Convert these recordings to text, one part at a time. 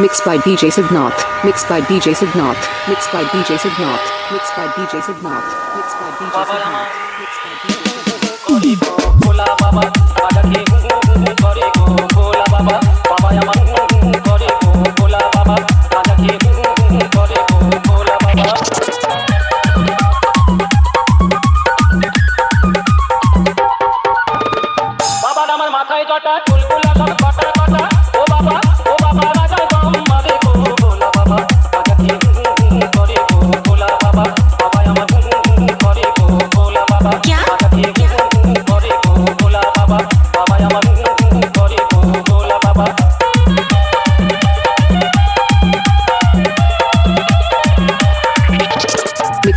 Mixed by DJ Sidnath. Mixed by DJ Sidnath. Mixed by DJ Sidnath. Mixed by DJ Sidnath. Mixed by DJ Sidnath. Mixed by DJ Sidnath. মাথায় জটা চুলগুলা সব কটা কটা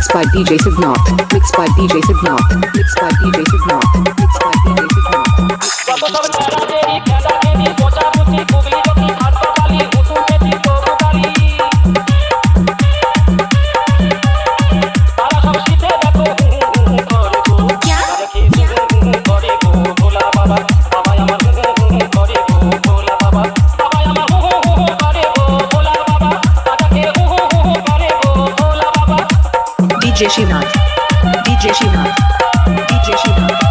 Mixed by DJ Signot. Mixed by DJ Signot. Mixed by DJ Signot. Mixed by DJ Signot. DJ Shivan. DJ Shivan. DJ Shivan.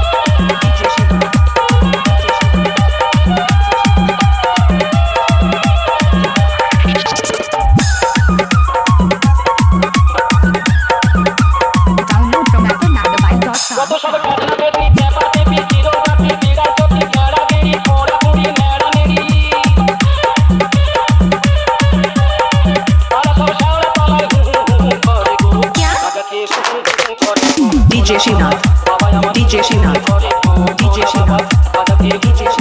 DJ Shina, DJ Shina, DJ Shina, DJ Shina.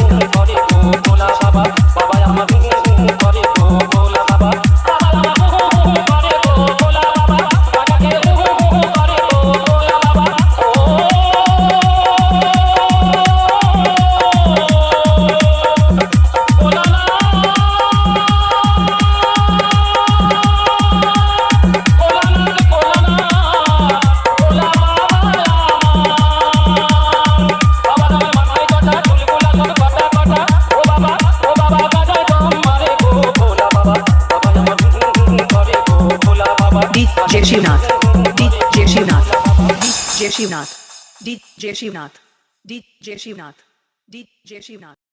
Jeshivnath. Did Jeshivnath. Did Jeshivnath. Did Jeshivnath. Shivnath. DJ Shivnath. DJ